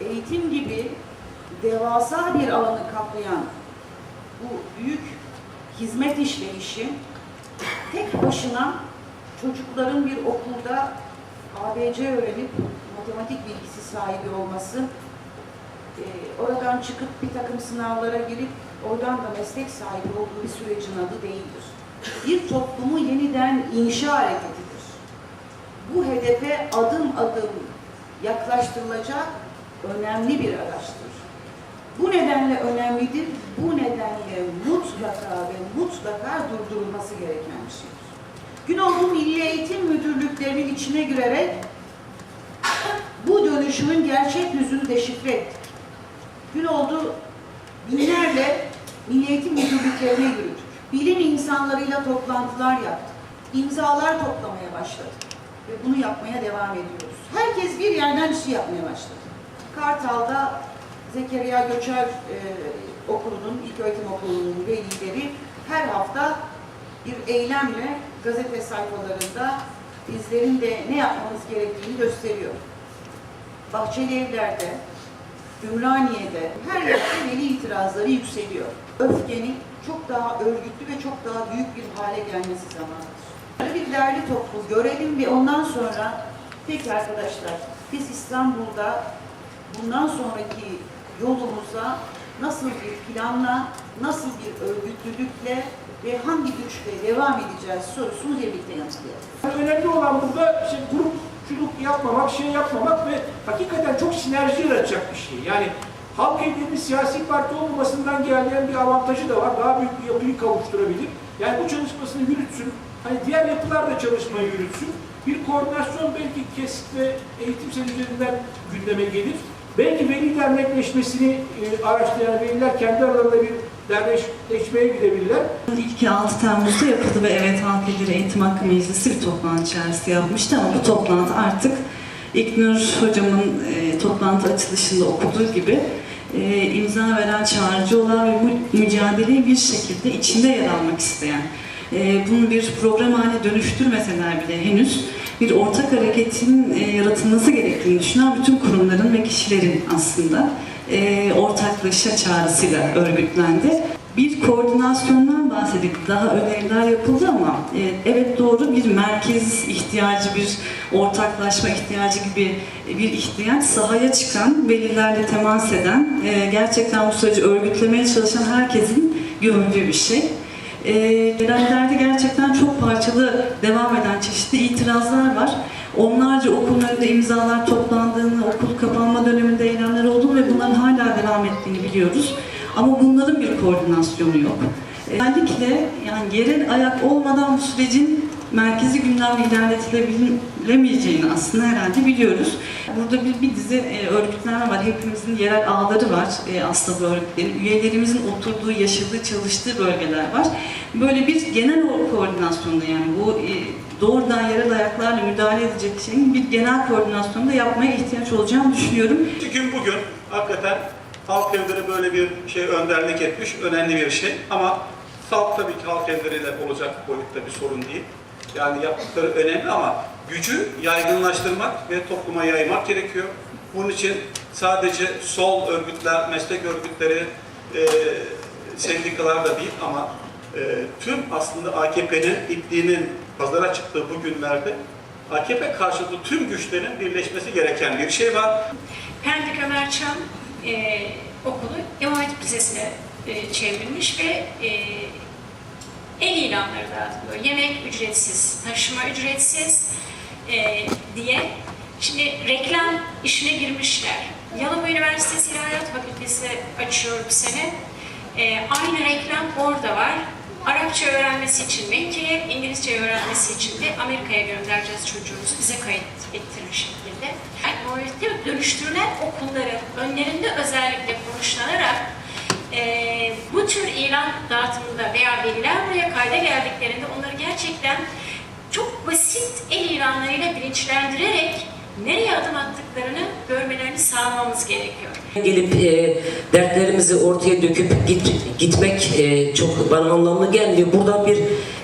eğitim gibi devasa bir alanı kaplayan bu büyük hizmet işleyişi tek başına çocukların bir okulda ABC öğrenip matematik bilgisi sahibi olması, e, oradan çıkıp bir takım sınavlara girip oradan da meslek sahibi olduğu bir sürecin adı değildir. Bir toplumu yeniden inşa hareketidir. Bu hedefe adım adım yaklaştırılacak önemli bir araçtır. Bu nedenle önemlidir, bu nedenle mutlaka ve mutlaka durdurulması gereken bir şeydir. Günoğlu Milli Eğitim Müdürlüklerinin içine girerek bu dönüşümün gerçek yüzünü deşifre ettik. Günoldu binlerle Milli Eğitim Müdürlüklerine yürüdük. Bilim insanlarıyla toplantılar yaptık. İmzalar toplamaya başladık. Ve bunu yapmaya devam ediyoruz. Herkes bir yerden işi yapmaya başladı. Kartal'da Zekeriya Göçer e, okulunun, ilköğretim okulunun velileri her hafta bir eylemle gazete sayfalarında bizlerin de ne yapmamız gerektiğini gösteriyor. Bahçeli Evler'de, Ümraniye'de, her yerde veli itirazları yükseliyor. Öfkenin çok daha örgütlü ve çok daha büyük bir hale gelmesi zamanıdır. Böyle bir derli toplu görelim ve ondan sonra peki arkadaşlar biz İstanbul'da bundan sonraki yolumuza nasıl bir planla, nasıl bir örgütlülükle ve hangi güçle devam edeceğiz sorusunu birlikte yanıtlayalım. Önemli olan burada işte grupçuluk yapmamak, şey yapmamak ve hakikaten çok sinerji yaratacak bir şey. Yani halk evlerinin siyasi parti olmamasından gelen bir avantajı da var. Daha büyük bir yapıyı kavuşturabilir. Yani bu çalışmasını yürütsün. Hani diğer yapılar da çalışmayı yürütsün. Bir koordinasyon belki kesit ve eğitim üzerinden gündeme gelir. Belki veli dernekleşmesini e, araştıran veliler kendi aralarında bir dernekleşmeye gidebilirler. İlki 6 Temmuz'da yapıldı ve evet Halk Evleri Eğitim Hakkı Meclisi bir toplantı içerisinde yapmıştı ama bu toplantı artık İknur hocamın e, toplantı açılışında okuduğu gibi e, imza veren, çağrıcı olan ve mü- mücadeleyi bir şekilde içinde yer almak isteyen, e, bunu bir program haline dönüştürmeseler bile henüz bir ortak hareketin e, yaratılması gerektiğini düşünen bütün kurumların ve kişilerin aslında e, ortaklaşa çağrısıyla örgütlendi. Bir koordinasyondan bahsedildi. Daha öneriler yapıldı ama e, evet doğru bir merkez ihtiyacı, bir ortaklaşma ihtiyacı gibi bir ihtiyaç sahaya çıkan, velilerle temas eden, e, gerçekten bu süreci örgütlemeye çalışan herkesin gördüğü bir şey. E, Verilerde gerçekten çok parçalı devam eden çeşitli itirazlar var. Onlarca okulun imzalar toplandığını, okul kapanma döneminde eylemler olduğunu ve bunların hala devam ettiğini biliyoruz. Ama bunların bir koordinasyonu yok. Özellikle yani yerel ayak olmadan bu sürecin merkezi gündemle ilerletilemeyeceğini aslında herhalde biliyoruz. Burada bir, bir dizi e, örgütlenme var. Hepimizin yerel ağları var e, aslında bu örgütlerin. Üyelerimizin oturduğu, yaşadığı, çalıştığı bölgeler var. Böyle bir genel koordinasyonda yani bu e, doğrudan yerel ayaklarla müdahale edecek şeyin bir genel koordinasyonda yapmaya ihtiyaç olacağını düşünüyorum. Gün bugün hakikaten halk evleri böyle bir şey önderlik etmiş, önemli bir şey. Ama halk tabii ki halk evleriyle olacak boyutta bir sorun değil. Yani yaptıkları önemli ama gücü yaygınlaştırmak ve topluma yaymak gerekiyor. Bunun için sadece sol örgütler, meslek örgütleri, e, sendikalar da değil ama e, tüm aslında AKP'nin ipliğinin pazara çıktığı bu günlerde AKP karşıtı tüm güçlerin birleşmesi gereken bir şey var. Pendik Ömer Çam e, okulu İmam Hatip Lisesi'ne e, çevrilmiş ve e, el ilanları dağıtılıyor. Yemek ücretsiz, taşıma ücretsiz e, diye. Şimdi reklam işine girmişler. Yalova Üniversitesi İlahiyat Fakültesi açıyor bu sene. E, aynı reklam orada var. Arapça öğrenmesi için Mekke'ye, İngilizce öğrenmesi için de Amerika'ya göndereceğiz çocuğumuzu bize kayıt ettirir şekilde. Yani dönüştürülen okulların önlerinde özellikle konuşlanarak eee, bu tür ilan dağıtımında veya veliler buraya kayda geldiklerinde onları gerçekten çok basit el ilanlarıyla bilinçlendirerek nereye adım attıklarını görmelerini sağlamamız gerekiyor. Gelip e, dertlerimizi ortaya döküp git, gitmek e, çok bana anlamlı gelmiyor. Buradan bir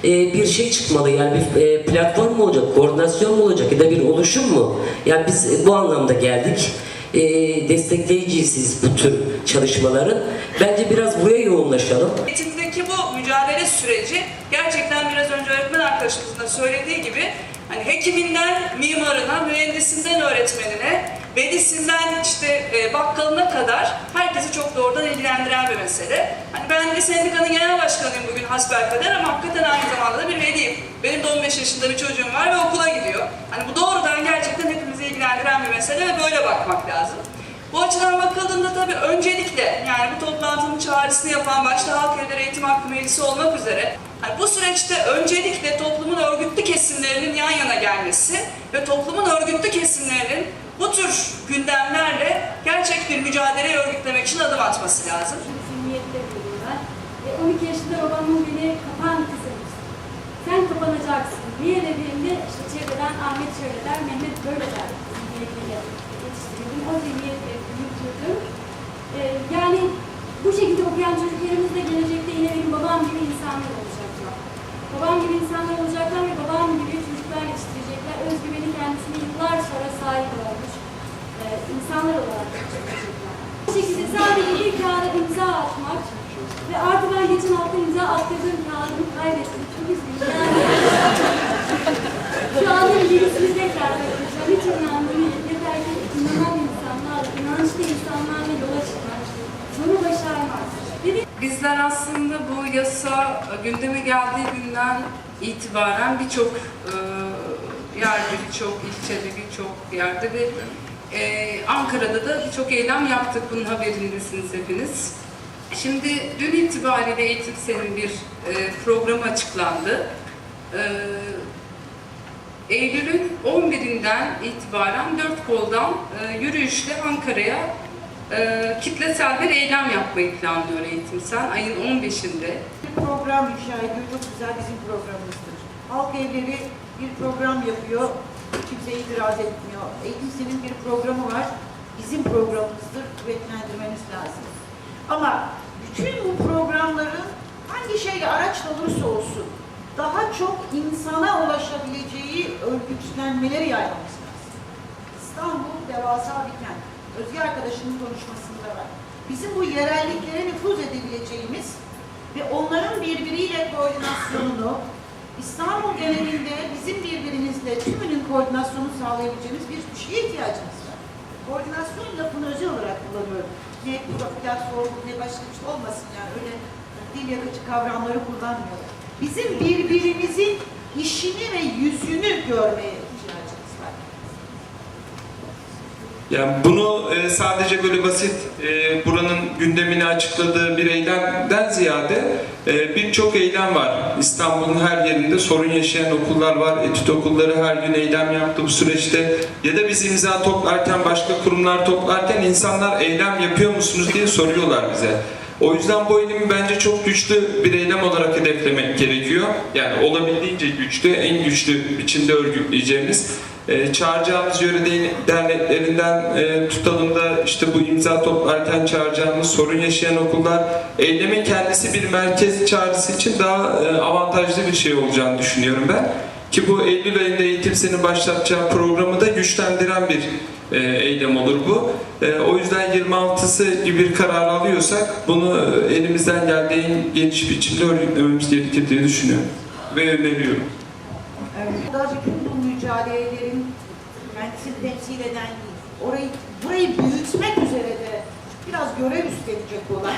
e, bir şey çıkmalı yani bir e, platform mu olacak, koordinasyon mu olacak ya da bir oluşum mu? Yani biz bu anlamda geldik. E, destekleyicisiz bu tür çalışmaların. Bence biraz buraya yoğunlaşalım. Eğitimdeki bu mücadele süreci gerçekten biraz önce öğretmen arkadaşımızın da söylediği gibi hani hekiminden mimarına, mühendisinden öğretmenine, velisinden işte e, bakkalına kadar herkesi çok doğrudan ilgilendiren bir mesele. Hani ben bir sendikanın genel başkanıyım bugün hasbelkader ama hakikaten aynı zamanda da bir veliyim. Benim de 15 yaşında bir çocuğum var ve okula gidiyor. Hani bu doğrudan gerçekten hepimizi ilgilendiren bir mesele ve böyle bakmak lazım. Bu açıdan bakıldığında tabii öncelikle yani bu toplantının çağrısını yapan başta Halk Evleri Eğitim Hakkı Meclisi olmak üzere hani bu süreçte öncelikle toplumun örgütlü kesimlerinin yan yana gelmesi ve toplumun örgütlü kesimlerinin bu tür gündemlerle gerçek bir mücadeleyi örgütlemek için adım atması lazım. E, 12 yaşında babamın beni kapan kızım. Sen kapanacaksın. Niye dediğimde işte çevreden Ahmet şöyle der, Mehmet böyle der. Zihniyetiyle yetiştirdim. O zihniyetle büyütürdüm. E, yani bu şekilde okuyan çocuklarımız da gelecekte yine benim babam gibi insanlar olacaklar. Babam gibi insanlar olacaklar ve babam gibi çocuklar yetiştirecekler. Özgüveni kendisine yıllar sonra sahip olmuş e, insanlar olarak yetiştirecekler. Bu şekilde sadece bir kağıda imza atmak ve artı ben geçen hafta imza attırdığım kağıdımı kaybettim. Bizler aslında bu yasa gündeme geldiği günden itibaren birçok e, yerde, birçok ilçede, birçok yerde ve e, Ankara'da da birçok eylem yaptık. Bunun haberindesiniz hepiniz. Şimdi dün itibariyle Eğitim Sen'in bir e, programı açıklandı. E, Eylül'ün 11'inden itibaren dört koldan e, yürüyüşle Ankara'ya e, kitlesel bir eylem yapmayı planlıyor Eğitim Sen ayın 15'inde. Bir program inşa ediyor. Çok güzel bizim programımızdır. Halk evleri bir program yapıyor. Kimse itiraz etmiyor. Eğitim senin bir programı var. Bizim programımızdır. Kuvvetlendirmemiz lazım. Ama bütün bu programların hangi şeyle araç olursa olsun daha çok insana ulaşabileceği örgütlenmeleri yaymamız lazım. İstanbul devasa bir kent. Özge arkadaşımın konuşmasında var. Bizim bu yerelliklere nüfuz edebileceğimiz ve onların birbiriyle koordinasyonunu İstanbul genelinde bizim birbirimizle tümünün koordinasyonu sağlayabileceğimiz bir şeye ihtiyacımız var. Koordinasyon lafını özel olarak kullanıyorum. Ne platform ne başka bir şey olmasın yani öyle dil yakıcı kavramları kullanmıyorum. Bizim birbirimizin işini ve yüzünü görmeye ihtiyacımız var. Yani bunu e, sadece böyle basit e, buranın gündemini açıkladığı bir eylemden ziyade e, birçok eylem var. İstanbul'un her yerinde sorun yaşayan okullar var. Etüt okulları her gün eylem yaptı bu süreçte. Ya da biz imza toplarken, başka kurumlar toplarken insanlar eylem yapıyor musunuz diye soruyorlar bize. O yüzden bu eylemi bence çok güçlü bir eylem olarak hedeflemek gerekiyor. Yani olabildiğince güçlü, en güçlü biçimde örgütleyeceğimiz e, çağıracağımız yöre de- derneklerinden e, tutalım da işte bu imza toplarken çağıracağımız sorun yaşayan okullar eylemin kendisi bir merkez çağrısı için daha e, avantajlı bir şey olacağını düşünüyorum ben. Ki bu Eylül ayında eğitim seni başlatacağı programı da güçlendiren bir e, eylem olur bu. E, o yüzden 26'sı gibi bir karar alıyorsak bunu e, elimizden geldiği en geniş biçimde örgütlememiz gerekir diye düşünüyorum. Ve öneriyorum. Evet. Mücadelelerin kendisini temsil eden orayı, burayı büyütmek üzere de biraz görev üstlenecek olan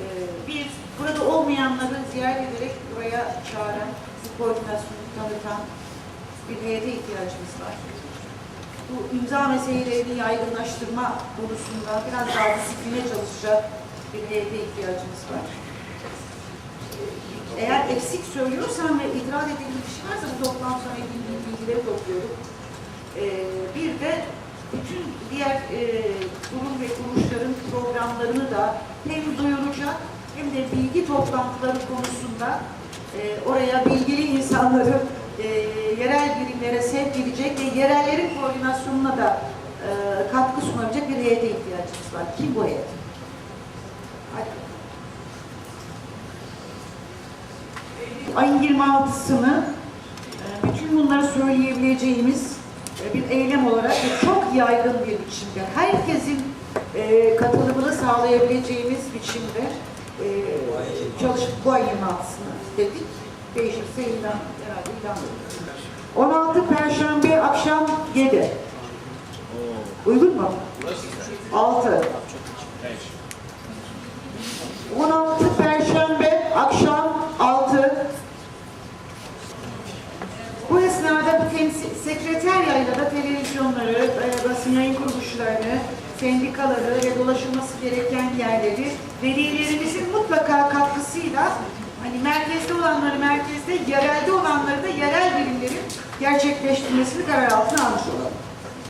e, bir, burada olmayanları ziyaret ederek buraya çağıran, koordinasyonu tanıtan bir heyete ihtiyacımız var. Bu imza meselelerini yaygınlaştırma konusunda biraz daha disipline çalışacak bir heyete ihtiyacımız var eğer eksik söylüyorsam ve itiraz edildiği bir şey varsa bu toplantı sonra edindiğim bilgileri topluyorum. Ee, bir de bütün diğer e, kurum ve kuruluşların programlarını da hem duyuracak hem de bilgi toplantıları konusunda e, oraya bilgili insanları e, yerel birimlere sevk edecek ve yerellerin koordinasyonuna da e, katkı sunabilecek bir heyete ihtiyacımız var. Kim bu heyet? Hadi. Ayın 26'sını e, bütün bunları söyleyebileceğimiz e, bir eylem olarak çok yaygın bir biçimde herkesin e, katılımını sağlayabileceğimiz biçimde çalışıp bu ayın altısını dedik. Değişirse ilan, herhalde ilan ederiz. 16 Perşembe akşam 7. Uygun mu? 6. 16 Perşembe akşam 6. Bu esnada bu temsil, sekreteryayla da televizyonları, e, basın yayın kuruluşlarını, sendikaları ve dolaşılması gereken yerleri velilerimizin mutlaka katkısıyla hani merkezde olanları merkezde, yerelde olanları da yerel birimlerin gerçekleştirmesini karar altına almış olalım.